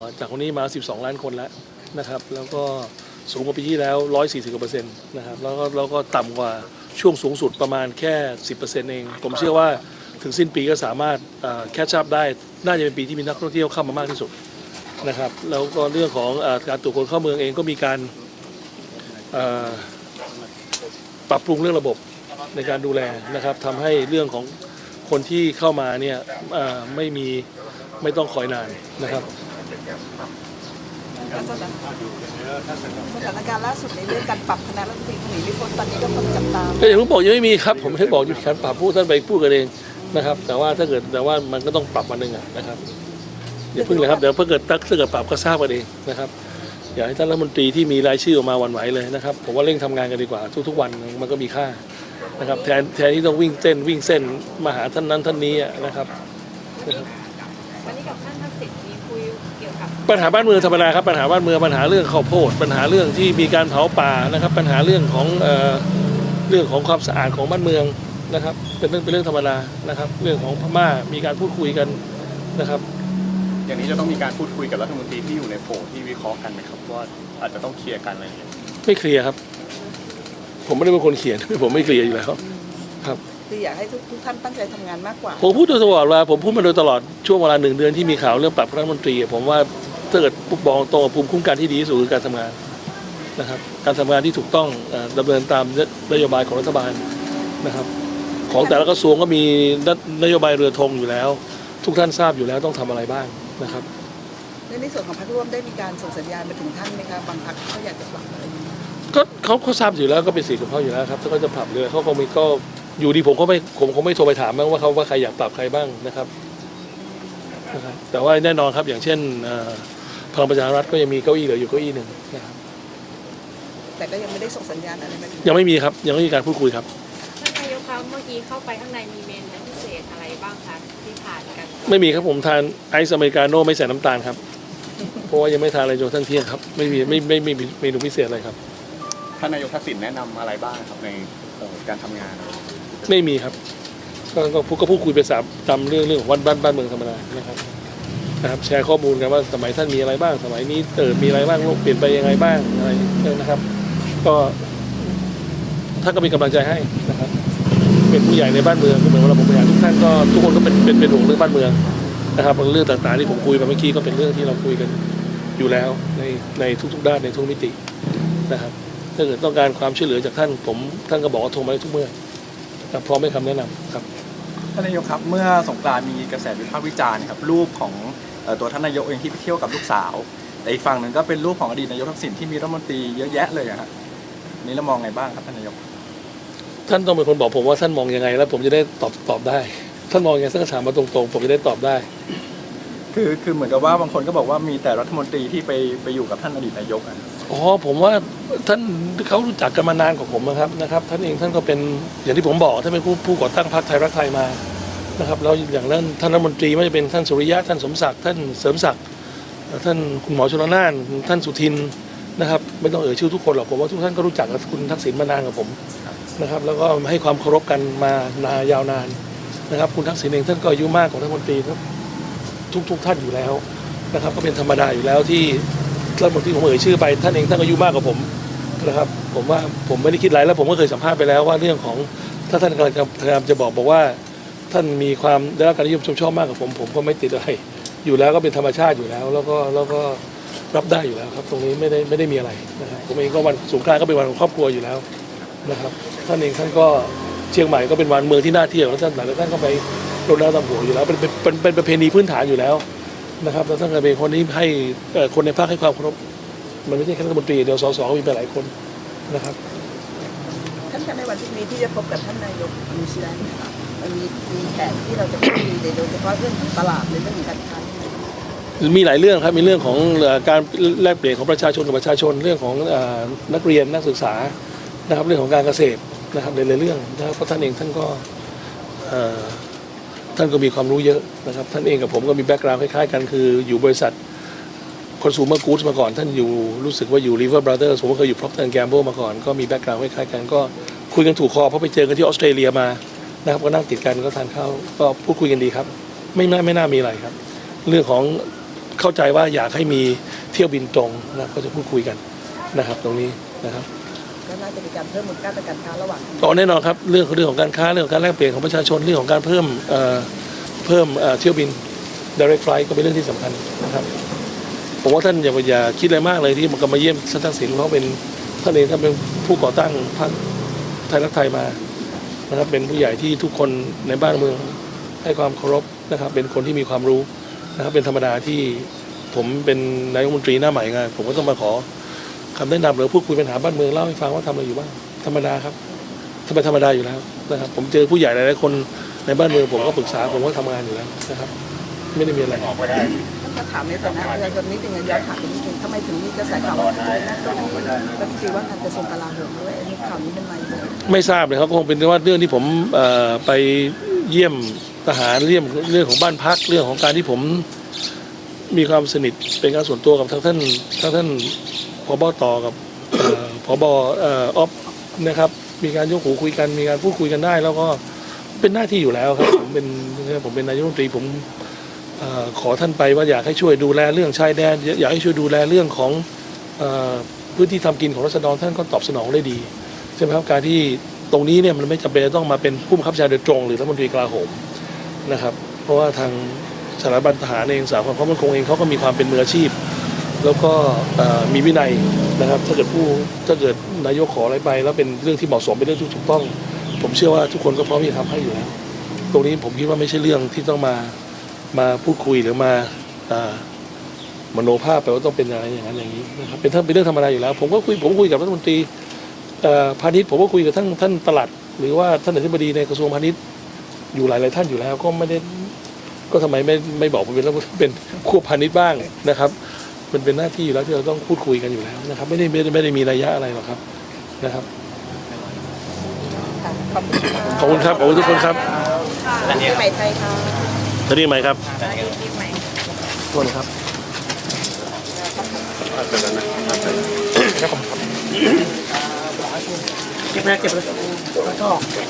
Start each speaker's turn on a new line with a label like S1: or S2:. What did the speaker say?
S1: จากคนนี้มา 12 ล้านคนแล้วนะครับ แล้วก็สูงกว่าปีที่แล้ว 140กว่าเปอร์เซ็นต์นะครับ แล้วก็แล้วก็ต่ำกว่าช่วงสูงสุดประมาณแค่ 10%เอง ผมเชื่อว่าถึงสิ้นปีก็สามารถแคชชัพได้ น่าจะเป็นปีที่มีนักท่องเที่ยวเข้ามามากที่สุดนะครับ แล้วก็เรื่องของอการตรวจคนเข้าเมืองเองก็มีการปรับปรุงเรื่องระบบในการดูแลนะครับทำให้เรื่องของคนที่เข้ามาเนี่ยไม่มีไม่ต้องคอยนานนะครับ
S2: สถานการณ์ล่าสุดในเรื่องการปรับคณะรัฐมนตรีขณีริพนตอนนี้ก็คนจับตาม
S1: ก็อย่างที่บอกยังไม่มีครับ ผมไม่ได้บอกอยู่การปรับพูดท่านไปพูดกันเองนะครับ แต่ว่าถ้าเกิดแต่ว่ามันก็ต้องปรับวันหนึ่งอะนะครับอย่าเพิ่งเลยครับเดี๋ยวเพิ่งเกิดถ้าเกิดปรับก็ทราบกันเองนะครับอยากให้ท่านรัฐมนตรีที่มีรายชื่อออกมาหวันไหวเลยนะครับผมว่าเร่งทำงานกันดีกว่า ทุกๆวันมันก็มีค่านะครับแทนแทนที่ต้องวิ่งเต้นวิ่งเส้นมาหาท่านนั้นท่านนี้อะนะครับ
S3: วันนี้กับท่านทักษิณมี คุยเกี่ยวกับ
S1: ปัญหาบ้านเมืองธรรมดาครับปัญหาบ้านเมืองปัญหาเรื่องข้าวโพด ปัญหาเรื่องที่มีการเผาป่านะครับ ปัญหาเรื่องของเอ่อเรื่องของความสะอาดของบ้านเมืองนะครับ เป็นเรื่องเป็นเรื่องธรรมดานะครับ เรื่องของพม่ามีการพูดคุยกันนะครับ
S4: อย่างนี้จะต้องมีการพูดคุยกับรัฐมนตรีที่อยู่ในโผที่วิเคราะห์กันไหมครับว่าอาจจะต้องเคลียร์กันอะไรอย่างเงี้ย
S1: ไม่เคลียร์ครับ ผมไม่ได้เป็นคนเขียน ผมไม่เคลียร์อยู่แล้วครับ
S2: คืออยากให้ทุกทุกท่านตั้งใจทำงานมากกว่า
S1: ผมพูดโดยตลอดเวลาผมพูดมาโดยตลอดช่วงเวลาหนึ่งเดือนที่มีข่าวเรื่องปรับรัฐมนตรี ผมว่าถ้าเกิดบอกตรงกับภูมิคุ้มกันที่ดีที่สุดคือการทำงานนะครับการทำงานที่ถูกต้องเอ่อดำเนินตามนโยบายของรัฐบาลนะครับ ของแต่ละกระทรวงก็มีนโยบายเรือธงอยู่แล้ว ทุกท่านทราบอยู่แล้วต้องทำอะไรบ้างนะครับ
S2: ในในส่วนของพรรคร่วมได้มีการส่งสัญญาณมาถึงท่านไหมคะบางพรรคเขาอยากจะปรับอะไรอย่างเงี้ย
S1: ก็เขาเขาทราบอยู่แล้วก็เป็นสิทธิ์ของเขาอยู่แล้วครับถ้าเขาจะปรับเลยเขาคงมีก็ อยู่ดีผมก็ไม่ผมคงไม่โทรไปถามบ้างว่าเขาว่าใครอยากปรับใครบ้างนะครับนะครับแต่ว่าแน่นอนครับอย่างเช่นเอ่อพลังประชารัฐก็ยังมีเก้าอี้เหลืออยู่เก้าอี้หนึ่งนะครับ
S2: แต่ก็ยังไม่ได้ส่งสัญญาณอะไรมาถึง
S1: ยังไม่มีครับยังไม่มีการพูดคุยครับ
S3: ท่านนายกครับเมื่อกี้เข้าไปข้างในมีเมนูพิเศษอะไรบ้างคะที่ทานกัน
S1: ไม่มีครับผมทานไอซ์อเมริกาโน่ไม่ใส่น้ำตาลครับเพราะว่ายังไม่ทานอะไรจนทั้งเที่ยงครับไม่มีไม่ไม่ไม่ไม่มีเมนูพิเศษอะไรครับ
S4: ท่านนายกทักษิณแนะนำอะไรบ้างครับในเอ่อการทำงาน
S1: ไม่มีครับ ก็ก็พูดก็พูดคุยไปสามตามเรื่องเรื่องของวันบ้านบ้านเมืองธรรมดานะครับนะครับ แชร์ข้อมูลกันว่าสมัยท่านมีอะไรบ้าง สมัยนี้เติดมีอะไรบ้างโลกเปลี่ยนไปยังไงบ้างอะไรนะครับ ก็ท่านก็มีกำลังใจให้นะครับ เป็นผู้ใหญ่ในบ้านเมืองก็เหมือนว่าเราผมบริหารทุกท่านก็ทุกคนก็เป็นเป็นเป็นห่วงเรื่องบ้านเมืองนะครับเรื่องต่างๆที่ผมคุยไปเมื่อกี้ก็เป็นเรื่องที่เราคุยกันอยู่แล้วในในทุกๆด้านในทุกมิตินะครับถ้าเกิดต้องการความช่วยเหลือจากท่านผมท่านก็บอกว่าโทรมาได้ทุกเมื่อ ครับพร้อมให้คำแนะนำครับ
S5: ท่านนายกครับ เมื่อสงกรานต์มีกระแสวิพากษ์วิจารณ์ครับรูปของเอ่อตัวท่านนายกเองที่ไปเที่ยวกับลูกสาว แต่อีกฝั่งหนึ่งก็เป็นรูปของอดีตนายกทักษิณที่มีรัฐมนตรีเยอะแยะเลยอะครับนี่เรามองไงบ้างครับท่านนายก
S1: ท่านต้องเป็นคนบอกผมว่าท่านมองยังไง แล้วผมจะได้ตอบตอบได้ ท่านมองยังไงท่านก็ถามมาตรงๆ ผมจะได้ตอบได้
S5: คือคือเหมือนกับว่าบางคนก็บอกว่ามีแต่รัฐมนตรีที่ไปไปอยู่กับท่านอดีตนายกอะ
S1: อ๋อผมว่าท่านเขารู้จักกันมานานกว่าผมนะครับนะครับ ท่านเองท่านก็เป็นอย่างที่ผมบอกท่านเป็นผู้ผู้ก่อตั้งพรรคไทยรักไทยมานะครับแล้วอย่างนั้นท่านรัฐมนตรีไม่ว่าจะเป็นท่านสุริยะท่านสมศักดิ์ท่านเสริมศักดิ์ท่านคุณหมอชลนานท่านสุทินนะครับ ไม่ต้องเอ่ยชื่อทุกคนหรอกผมว่าทุกท่านก็รู้จักกับคุณทักษิณมานานกับผมนะครับ แล้วก็ให้ความเคารพกันมานายาวนานนะครับ คุณทักษิณเองท่านก็อายุมากกว่ารัฐมนตรีทุก ทุกๆท่านอยู่แล้วนะครับ ก็เป็นธรรมดาอยู่แล้วที่รัฐมนตรีผมเอ่ยชื่อไปท่านเองท่านอายุมากกว่าผมนะครับ ผมว่าผมไม่ได้คิดไรแล้วผมก็เคยสัมภาษณ์ไปแล้วว่าเรื่องของถ้าท่านกำลังพยายามจะบอกบอกว่า ท่านมีความได้รับการนิยมชมชอบมากกว่าผม ผมก็ไม่ติดอะไรอยู่แล้วก็เป็นธรรมชาติอยู่แล้ว แล้วก็แล้วก็รับได้อยู่แล้วครับ ตรงนี้ไม่ได้ไม่ได้มีอะไรนะครับผมเองก็วันสงกรานต์ก็เป็นวันของครอบครัวอยู่แล้วนะครับ ท่านเองท่านก็เชียงใหม่ก็เป็นวันเมืองที่น่าเที่ยวแล้วท่านหลายท่านก็ไป รดน้ำดำหัวอยู่แล้วเป็นเป็นเป็นเป็นประเพณีพื้นฐานอยู่แล้วนะครับแล้วท่านก็เป็นคนที่ให้เอ่อคนในภาคให้ความเคารพมันไม่ใช่แค่รัฐมนตรีเดียวสสก็มีไปหลายคนนะครับ
S2: ท่านคะในวันพรุ่งนี้ที่จะพบกับท่านนายกนิวซีแลนด์เนะครับมันมีมีแผนที่เราจะพูดคุยในโดยเฉพาะเรื่องของตลาดในเรื่องของการค้า
S1: มีหลายเรื่องครับมีเรื่องของเอ่อการแลกเปลี่ยนของประชาชนกับประชาชนเรื่องของเอ่อนักเรียนนักศึกษานะครับเรื่องของการเกษตรนะครับหลายๆเรื่องนะครับเพราะท่านเองท่านก็เอ่อ ท่านก็มีความรู้เยอะนะครับ ท่านเองกับผมก็มีแบ็กกราวด์คล้ายๆกันคืออยู่บริษัท consumer goods มาก่อนท่านอยู่รู้สึกว่าอยู่ River Brothers ผมก็เคยอยู่ Procter Gamble มาก่อน ก็มีแบ็กกราวด์คล้ายๆกันก็คุยกันถูกคอเพราะไปเจอกันที่ออสเตรเลียมานะครับก็นั่งติดกันก็ทานข้าวก็พูดคุยกันดีครับ ไม่น่าไม่น่ามีอะไรครับ เรื่องของเข้าใจว่าอยากให้มีเที่ยวบินตรงนะก็จะพูดคุยกันนะครับ ตรงนี้นะครับ
S2: ก็น่าจะมีการเพิ่มมูลค่าทางการค้าระหว่าง
S1: ต่อแน่นอนครับเรื่องเรื่องของการค้าเรื่องของการแลกเปลี่ยนของประชาชนเรื่องของการเพิ่มเพิ่มเที่ยวบิน direct flight ก็เป็นเรื่องที่สำคัญนะครับผมว่าท่านอย่าอย่าคิดอะไรมากเลยที่มันก็มาเยี่ยมท่านทักษิณเพราะเป็นท่านเองท่านเป็นผู้ก่อตั้งพรรคไทยรักไทยมานะครับเป็นผู้ใหญ่ที่ทุกคนในบ้านเมืองให้ความเคารพนะครับ เป็นคนที่มีความรู้นะครับเป็นธรรมดาที่ผมเป็นนายกรัฐมนตรีหน้าใหม่ไงผมก็ต้องมาขอ คำแนะนำหรือพูดคุยปัญหาบ้านเมืองเล่าให้ฟังว่าทำอะไรอยู่บ้างธรรมดาครับธรรมธรรมดาอยู่แล้วนะครับผมเจอผู้ใหญ่หลายๆคนในบ้านเมืองผมก็ปรึกษาผมก็ทำงานอยู่แล้วนะครับ ไม่ได้มีอะไร
S2: ท่านก็ถามในฐานะประชาชนนิดนึงย้อนถามไปนิดนึงทำไมถึงมีกระแสข่าวว่าท่านจะนั่งเก้อี้รัฐมนตรีว่าการกระทรวงกลาโหมด้วยอันนี้ข่าวนี้เป็นไง
S1: ไม่ทราบเลยครับคงเป็นว่าเรื่องที่ผมไปเยี่ยมทหารเยี่ยมเรื่องของบ้านพักเรื่องของการที่ผมมีความสนิทเป็นการส่วนตัวกับทั้งท่านทั้งท่าน พบตกับออพบอออฟนะครับมีการยกหูคุยกันมีการพูดคุยกันได้ แล้วก็เป็นหน้าที่อยู่แล้วครับผมเป็นผมเป็นนายกรัฐมนตรีผมออขอท่านไปว่าอยากให้ช่วยดูแลเรื่องชายแดน อยากให้ช่วยดูแลเรื่องของออพื้นที่ทำกินของรัษฎรท่านก็ตอบสนองได้ดีใช่ไหมครับการที่ตรงนี้เนี่ยมันไม่จำเป็นต้องมาเป็นผู้บังคับชาโดยตรง หรือรัฐมนตรีกลาโหมนะครับ เพราะว่าทางสถาบันทหารเองสาความมั่นคงเองเขาก็มีความเป็นมืออาชีพ แล้วก็มีวินัยนะครับ ถ้าเกิดผู้ถ้าเกิดนายกขออะไรไป แล้วเป็นเรื่องที่เหมาะสมเป็นเรื่องที่ถูกต้อง ผมเชื่อว่าทุกคนก็พร้อมที่จะทำให้อยู่แล้วตรงนี้ผมคิดว่าไม่ใช่เรื่องที่ต้องมามาพูดคุยหรือมาอมโนภาพไปว่าต้องเป็นอะไรอย่างนั้นอย่างนี้นะครับเป็นเป็นเรื่องธรรมดาอยู่แล้ว ผมก็คุยผมคุยกับรัฐมนตรีพาณิชย์ผมก็คุยกับท่านท่านปลัดหรือว่าท่านอธิบดีในกระทรวงพาณิชย์อยู่หลายหลายท่านอยู่แล้ว ก็ไม่ได้ก็ทำไมไม่ไม่บอกผมเป็นแล้วเป็นควบพาณิชย์บ้างนะครับ มันเป็นหน้าที่อยู่แล้วที่เราต้องพูดคุยกันอยู่แล้วนะครับ ไม่ได้ไม่ได้ไม่ได้มีระยะอะไรหรอกครับนะครับ
S2: ค่ะขอบคุณค่ะ
S1: ขอบคุณครับขอบคุณทุกคนครับ
S2: ปีใหม่ไทยค่ะ
S1: ตอนนี้ไหมครับ
S2: ปีใหม่
S1: โทษนะครับ
S2: เก็บเลยเก็บเลย